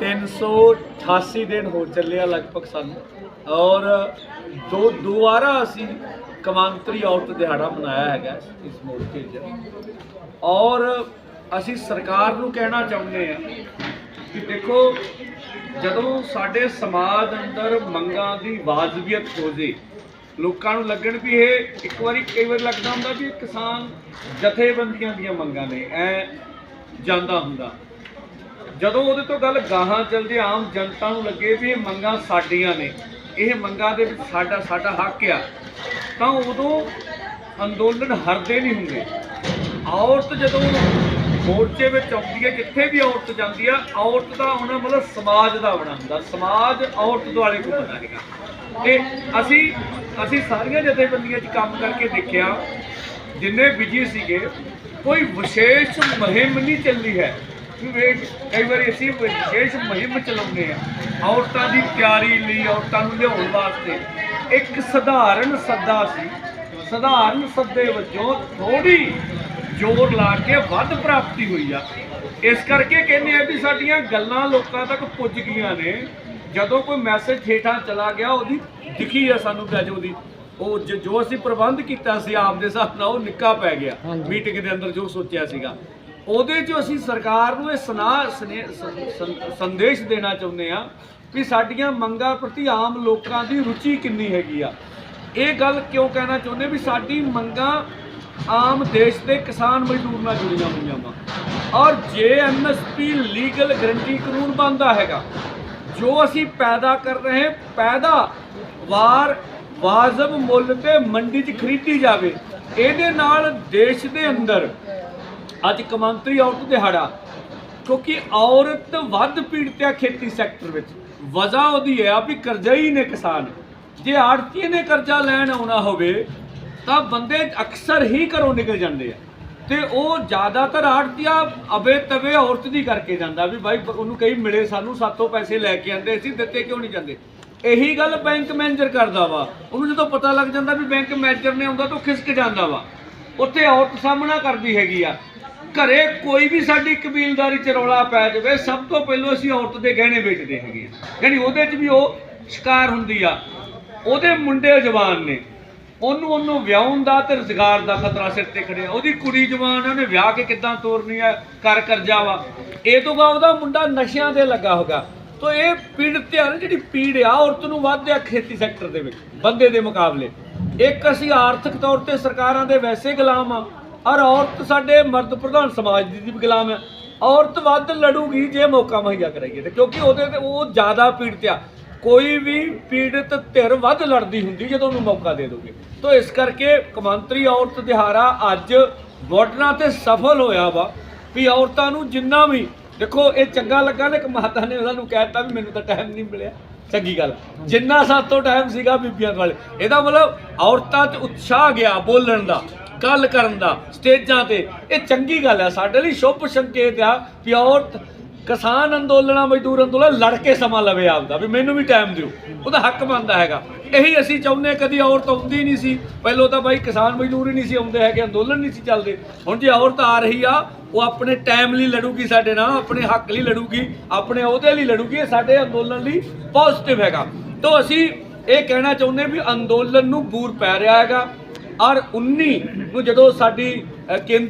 388 ਦਿਨ ਹੋ ਚੱਲਿਆ ਲਗਭਗ ਸਾਨੂੰ। ਔਰ ਦੋ ਦੁਬਾਰਾ ਅਸੀਂ ਕਮਾਂਤਰੀ ਔਰਤ ਦਿਹਾੜਾ ਮਨਾਇਆ ਹੈਗਾ ਇਸ ਮੌਕੇ 'ਚ ਔਰ ਅਸੀਂ ਸਰਕਾਰ ਨੂੰ ਕਹਿਣਾ ਚਾਹੁੰਦੇ ਆ ਕਿ ਦੇਖੋ, ਜਦੋਂ ਸਾਡੇ ਸਮਾਜ ਅੰਦਰ ਮੰਗਾਂ ਦੀ ਵਾਜਬੀਅਤ ਹੋ ਜੇ, ਲੋਕਾਂ ਨੂੰ ਲੱਗਣ ਵੀ ਇਹ ਇੱਕ ਵਾਰੀ ਕਈ ਵਾਰ ਲੱਗਦਾ ਹੁੰਦਾ ਵੀ ਕਿਸਾਨ ਜਥੇਬੰਦੀਆਂ ਦੀਆਂ ਮੰਗਾਂ ਨੇ, ਐ ਜਾਂਦਾ ਹੁੰਦਾ। ਜਦੋਂ ਉਹਦੇ ਤੋਂ ਗੱਲ ਗਾਹਾਂ ਚੱਲਦੀ ਆਮ ਜਨਤਾ ਨੂੰ ਲੱਗੇ ਵੀ ਇਹ ਮੰਗਾਂ ਸਾਡੀਆਂ ਨੇ, ਇਹ ਮੰਗਾਂ ਦੇ ਵਿੱਚ ਸਾਡਾ ਸਾਡਾ ਹੱਕ ਆ, ਤਾਂ ਉਦੋਂ ਅੰਦੋਲਨ ਹਰਦੇ ਨਹੀਂ ਹੁੰਦੇ। ਔਰਤ ਜਦੋਂ ਮੋਰਚੇ ਵਿੱਚ ਆਉਂਦੀ ਹੈ ਜਿੱਥੇ ਵੀ ਔਰਤ ਜਾਂਦੀ ਆ, ਔਰਤ ਦਾ ਆਉਣਾ ਮਤਲਬ ਸਮਾਜ ਦਾ ਹੋਣਾ ਹੁੰਦਾ, ਸਮਾਜ ਔਰਤ ਦੁਆਲੇ ਘੁੰਮਦਾ ਹੈਗਾ ਤੇ ਅਸੀਂ ਅਸੀਂ ਸਾਰੀਆਂ ਜਥੇਬੰਦੀਆਂ 'ਚ ਕੰਮ ਕਰਕੇ ਦੇਖਿਆ, ਜਿੰਨੇ ਬਿਜ਼ੀ ਸੀਗੇ, ਕੋਈ ਵਿਸ਼ੇਸ਼ ਮੁਹਿੰਮ ਨਹੀਂ ਚੱਲੀ ਹੈ। ਵੇਖ ਕਈ ਵਾਰੀ ਅਸੀਂ ਵਿਸ਼ੇਸ਼ ਮੁਹਿੰਮ ਚਲਾਉਂਦੇ ਆ ਔਰਤਾਂ ਦੀ ਤਿਆਰੀ ਲਈ ਔਰਤਾਂ ਨੂੰ ਲਿਆਉਣ ਵਾਸਤੇ। ਇੱਕ ਸਧਾਰਨ ਸੱਦਾ ਸੀ। ਸਧਾਰਨ ਸੱਦੇ ਵਜੋਂ ਥੋੜੀ ਜ਼ੋਰ ਲਾ ਕੇ ਵੱਧ ਪ੍ਰਾਪਤੀ ਹੋਈ ਆ। ਇਸ ਕਰਕੇ ਕਹਿੰਦੇ ਆ ਵੀ ਸਾਡੀਆਂ ਗੱਲਾਂ ਲੋਕਾਂ ਤੱਕ ਪੁੱਜ ਗਈਆਂ ਨੇ। ਜਦੋਂ ਕੋਈ ਮੈਸੇਜ ਠੇਠਾਂ ਚਲਾ ਗਿਆ ਉਹਦੀ ਦਿਖੀ ਆ ਸਾਨੂੰ ਅੱਜ ਉਹਦੀ। ਉਹ ਜ- ਜੋ ਅਸੀਂ ਪ੍ਰਬੰਧ ਕੀਤਾ ਸੀ ਆਪ ਦੇ ਹਿਸਾਬ ਨਾਲ ਉਹ ਨਿੱਕਾ ਪੈ ਗਿਆ। ਮੀਟਿੰਗ ਦੇ ਅੰਦਰ ਜੋ ਸੋਚਿਆ ਸੀਗਾ। ਉਹਦੇ 'ਚ ਅਸੀਂ ਸਰਕਾਰ ਨੂੰ ਇਹ ਸੁਨਾਹ ਸਨੇ- ਸੰਦੇਸ਼ ਦੇਣਾ ਚਾਹੁੰਦੇ ਆ ਵੀ ਸਾਡੀਆਂ ਮੰਗਾਂ ਪ੍ਰਤੀ ਆਮ ਲੋਕਾਂ ਦੀ ਰੁਚੀ ਕਿੰਨੀ ਹੈਗੀ ਆ। ਇਹ ਗੱਲ ਕਿਉਂ ਕਹਿਣਾ ਚਾਹੁੰਦੇ ਵੀ ਸਾਡੀ ਮੰਗਾਂ ਆਮ ਦੇਸ਼ ਦੇ ਕਿਸਾਨ ਮਜ਼ਦੂਰ ਨਾਲ ਜੁੜੀਆਂ ਹੋਈਆਂ ਵਾ। ਔਰ ਜੇ ਐਮਐਸਪੀ ਲੀਗਲ ਗਰੰਟੀ ਕਾਨੂੰਨ ਬਣਦਾ ਹੈਗਾ, ਜੋ ਅਸੀਂ ਪੈਦਾ ਕਰ ਰਹੇ ਪੈਦਾ ਵਾਰ ਵਾਜਬ ਮੁੱਲ ਤੇ ਮੰਡੀ 'ਚ ਖਰੀਦੀ ਜਾਵੇ, ਇਹਦੇ ਨਾਲ ਦੇਸ਼ ਦੇ ਅੰਦਰ ਅੱਜ ਕਮਾਂਤਰੀ ਔਰਤ ਦਿਹਾੜਾ, ਕਿਉਂਕਿ ਔਰਤ ਵੱਧ ਪੀੜਤ ਹੈ ਖੇਤੀ ਸੈਕਟਰ ਵਿੱਚ। ਵਜ੍ਹਾ ਉਹਦੀ ਹੈ ਵੀ ਕਰਜ਼ਾ ਹੀ ਨੇ ਕਿਸਾਨ। ਜੇ ਆੜਤੀ ਨੇ ਕਰਜ਼ਾ ਲੈਣ ਆਉਣਾ ਹੋਵੇ, ਤਾਂ ਬੰਦੇ ਅਕਸਰ ਹੀ ਘਰੋਂ ਨਿਕਲ ਜਾਂਦੇ ਆ। ਤੇ ਉਹ ਜ਼ਿਆਦਾਤਰ ਆੜਤੀਆ ਅਬੇ ਤਵੇ ਔਰਤ ਦੀ ਕਰਕੇ ਜਾਂਦਾ ਵੀ ਭਾਈ ਉਹਨੂੰ ਕਈ ਮਿਲੇ ਸਾਨੂੰ ਸਾਤੋਂ ਪੈਸੇ ਲੈ ਕੇ ਆਂਦੇ ਅਸੀਂ ਦਿੱਤੇ ਕਿਉਂ ਨਹੀਂ ਜਾਂਦੇ? ਇਹੀ ਗੱਲ ਬੈਂਕ ਮੈਨੇਜਰ ਕਰਦਾ ਵਾ। ਉਹਨੂੰ ਜਦੋਂ ਪਤਾ ਲੱਗ ਜਾਂਦਾ ਵੀ ਬੈਂਕ ਮੈਨੇਜਰ ਨੇ ਆਉਂਦਾ ਤਾਂ ਉਹ ਖਿਸਕ ਜਾਂਦਾ ਵਾ। ਉੱਥੇ ਔਰਤ ਸਾਹਮਣਾ ਕਰਦੀ ਹੈਗੀ ਆ। ਘਰੇ ਕੋਈ ਵੀ ਸਾਡੀ ਕਬੀਲਦਾਰੀ ਚ ਰੌਲਾ ਪੈ ਜਾਵੇ, ਸਭ ਤੋਂ ਪਹਿਲਾਂ ਅਸੀਂ ਔਰਤ ਦੇ ਗਹਿਣੇ ਵੇਚਦੇ ਹੈਗੇ ਆ ਯਾਨੀ ਉਹਦੇ 'ਚ ਵੀ ਉਹ ਸ਼ਿਕਾਰ ਹੁੰਦੀ ਆ। ਉਹਦੇ ਮੁੰਡੇ ਜਵਾਨ ਨੇ। ਉਹਨੂੰ ਉਹਨੂੰ ਵਿਆਹਣ ਦਾ ਤੇ ਰੁਜ਼ਗਾਰ ਦਾ ਖਤਰਾ ਸਿਰ ਤੇ ਖੜਿਆ। ਉਹਦੀ ਕੁੜੀ ਜਵਾਨ ਹੈ ਉਹਨੇ ਵਿਆਹ ਕੇ ਕਿੱਦਾਂ ਤੋਰਨੀ ਆ ਕਰ ਕਰਜ਼ਾ ਵਾ। ਇਹ ਤੋਂ ਬਾਅਦ ਉਹਦਾ ਮੁੰਡਾ ਨਸ਼ਿਆਂ ਦੇ ਲੱਗਾ ਹੋਗਾ। ਤੋ ਇਹ ਪੀੜਤ ਆ ਨਾ ਜਿਹੜੀ ਪੀੜ ਆ, ਔਰਤ ਨੂੰ ਵੱਧ ਆ ਖੇਤੀ ਸੈਕਟਰ ਦੇ ਵਿੱਚ, ਬੰਦੇ ਦੇ ਮੁਕਾਬਲੇ। ਇੱਕ ਅਸੀਂ ਆਰਥਿਕ ਤੌਰ ਤੇ ਸਰਕਾਰਾਂ ਦੇ ਵੈਸੇ ਗੁਲਾਮ ਆ। ਔਰ ਔਰਤ ਸਾਡੇ ਮਰਦ ਪ੍ਰਧਾਨ ਸਮਾਜ ਦੀ ਵੀ ਗੁਲਾਮ ਹੈ ਔਰਤ ਵੱਧ ਲੜੂਗੀ ਜੇ ਮੌਕਾ ਮੁਹੱਈਆ ਕਰਾਈਏ ਤੇ, ਕਿਉਂਕਿ ਉਹਦੇ ਤੇ ਉਹ ਜ਼ਿਆਦਾ ਪੀੜਤ ਆ। ਕੋਈ ਵੀ ਪੀੜਤ ਧਿਰ ਵੱਧ ਲੜਦੀ ਹੁੰਦੀ ਜਦੋਂ ਉਹਨੂੰ ਮੌਕਾ ਦੇ ਦੋਗੇ। ਤੋ ਇਸ ਕਰਕੇ ਕਮਾਂਤਰੀ ਔਰਤ ਦਿਹਾੜਾ ਅੱਜ ਬਾਰਡਰਾਂ ਤੇ ਸਫਲ ਹੋਇਆ ਵਾ ਵੀ ਔਰਤਾਂ ਨੂੰ ਜਿੰਨਾ ਵੀ, ਦੇਖੋ ਇਹ ਚੰਗਾ ਲੱਗਾ ਨੇ ਕਿ ਮਾਤਾ ਨੇ ਉਹਨਾਂ ਨੂੰ ਕਹਿਤਾ ਵੀ ਮੈਨੂੰ ਤਾਂ ਟਾਈਮ ਨਹੀਂ ਮਿਲਿਆ। ਚੰਗੀ ਗੱਲ, ਜਿੰਨਾ ਸਾਤੋਂ ਟਾਈਮ ਸੀਗਾ ਬੀਬੀਆਂ ਵਾਲੇ। ਇਹਦਾ ਮਤਲਬ ਔਰਤਾਂ 'ਚ ਉਤਸ਼ਾਹ ਗਿਆ ਬੋਲਣ ਦਾ। ਗੱਲ ਕਰਨ ਦਾ, ਸਟੇਜਾਂ ਤੇ। ਇਹ ਚੰਗੀ ਗੱਲ ਹੈ ਸਾਡੇ ਲਈ ਸ਼ੁਭ ਸੰਕੇਤ ਆ ਵੀ ਔਰਤ ਕਿਸਾਨ ਅੰਦੋਲਨਾਂ, ਮਜ਼ਦੂਰ ਅੰਦੋਲਨ ਲੜ ਕੇ ਸਮਾਂ ਲਵੇ ਆਪਦਾ, ਵੀ ਮੈਨੂੰ ਵੀ ਟਾਈਮ ਦਿਓ। ਉਹਦਾ ਹੱਕ ਬਣਦਾ ਹੈਗਾ। ਇਹੀ ਅਸੀਂ ਚਾਹੁੰਦੇ ਕਦੀ ਔਰਤ ਆਉਂਦੀ ਨਹੀਂ ਸੀ। ਪਹਿਲਾਂ ਤਾਂ ਬਾਈ ਕਿਸਾਨ ਮਜ਼ਦੂਰ ਹੀ ਨਹੀਂ ਸੀ ਆਉਂਦੇ ਹੈਗੇ, ਅੰਦੋਲਨ ਨਹੀਂ ਸੀ ਚੱਲਦੇ। ਹੁਣ ਜੇ ਔਰਤ ਆ ਰਹੀ ਆ, ਉਹ ਆਪਣੇ ਟਾਈਮ ਲਈ ਲੜੂਗੀ ਸਾਡੇ ਨਾਲ, ਆਪਣੇ ਹੱਕ ਲਈ ਲੜੂਗੀ, ਆਪਣੇ ਉਹਦੇ ਲਈ ਲੜੂਗੀ, ਇਹ ਸਾਡੇ ਅੰਦੋਲਨ ਲਈ ਪੋਜ਼ਿਟਿਵ ਹੈਗਾ। ਤੋਂ ਅਸੀਂ ਇਹ ਕਹਿਣਾ ਚਾਹੁੰਦੇ ਵੀ ਅੰਦੋਲਨ ਨੂੰ ਬੂਰ ਪੈ ਰਿਹਾ ਹੈਗਾ। ਔਰ 19 ਨੂੰ ਜਦੋਂ ਸਾਡੀ ਕੇਂਦਰ